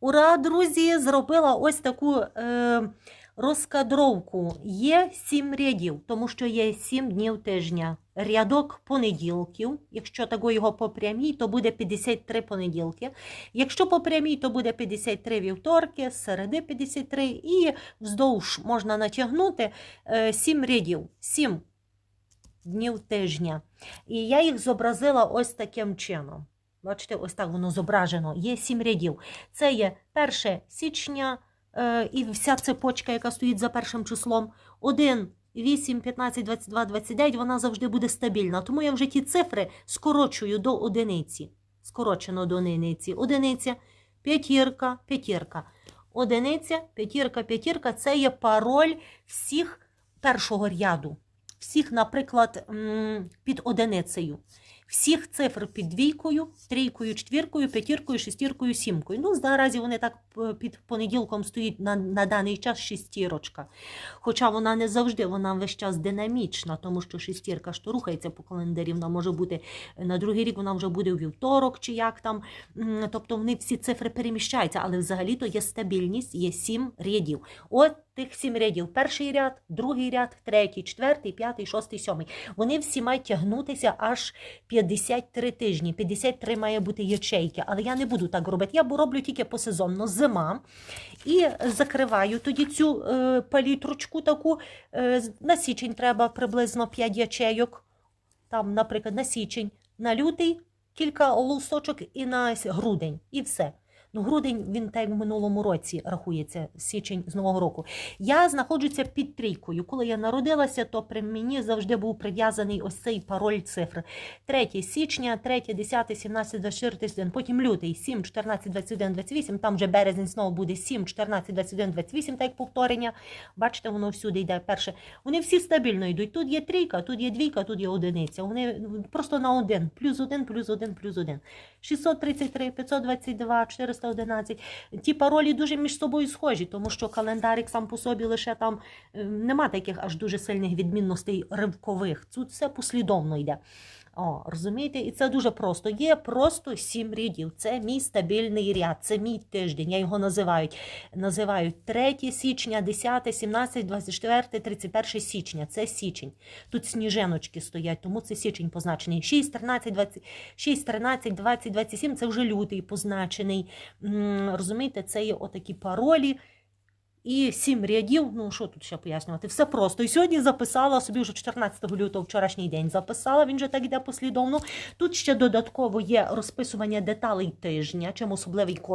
Ура, друзі! Зробила ось таку е, розкадровку. Є сім рядів, тому що є сім днів тижня. Рядок понеділків. Якщо тако його по прямій, то буде 53 понеділки. Якщо по прямій, то буде 53 вівторки, середи 53 і вздовж можна натягнути е, сім рядів. Сім днів тижня. І я їх зобразила ось таким чином. Бачите, ось так воно зображено. Є сім рядів. Це є 1 січня е, і вся цепочка, яка стоїть за першим числом. 1, 8, 15, 22, 29, вона завжди буде стабільна. Тому я вже ті цифри скорочую до одиниці. Скорочено до одиниці. Одиниця, п'ятірка, п'ятірка. Одиниця, п'ятірка, п'ятірка це є пароль всіх першого ряду. Всіх, наприклад, під одиницею. Всіх цифр під двійкою, трійкою, четвіркою, п'ятіркою, шестіркою, сімкою. Ну, наразі вони так е, під понеділком стоїть на, на даний час шестірочка. Хоча вона не завжди, вона весь час динамічна, тому що шестірка ж рухається по календарі, вона може бути на другий рік, вона вже буде у вівторок чи як там. Тобто вони всі цифри переміщаються, але взагалі-то є стабільність, є сім рядів. От тих сім рядів. Перший ряд, другий ряд, третій, четвертий, п'ятий, шостий, сьомий. Вони всі мають тягнутися аж 53 тижні. 53 має бути ячейки, але я не буду так робити. Я роблю тільки посезонно зима. І закриваю тоді цю е, палітрочку таку. Е, на січень треба приблизно 5 ячейок. Там, наприклад, на січень, на лютий кілька лусочок і на грудень, і все. Ну, грудень він так в минулому році рахується, січень з нового року. Я знаходжуся під трійкою. Коли я народилася, то при мені завжди був прив'язаний ось цей пароль цифр. 3 січня, 3, 10, 17, 24, 31, потім лютий, 7, 14, 21, 28, там вже березень знову буде 7, 14, 21, 28, так як повторення. Бачите, воно всюди йде перше. Вони всі стабільно йдуть. Тут є трійка, тут є двійка, тут є одиниця. Вони просто на один. Плюс один, плюс один, плюс один. 633, 522, 411. Ті паролі дуже між собою схожі, тому що календарик сам по собі лише там е, нема таких аж дуже сильних відмінностей ривкових. Тут все послідовно йде. О, розумієте, і це дуже просто. Є просто сім рядів. Це мій стабільний ряд, це мій тиждень. Я його називають. Називають 3 січня, 10, 17, 24, 31 січня. Це січень. Тут сніженочки стоять, тому це січень позначений. 6, 13, 20, 6, 13, 20, 27 це вже лютий позначений. Розумієте, це є отакі паролі. І сім рядів, ну що тут ще пояснювати? Все просто. І сьогодні записала собі вже 14 лютого, вчорашній день записала, він же так іде послідовно. Тут ще додатково є розписування деталей тижня, чим особливий кожен.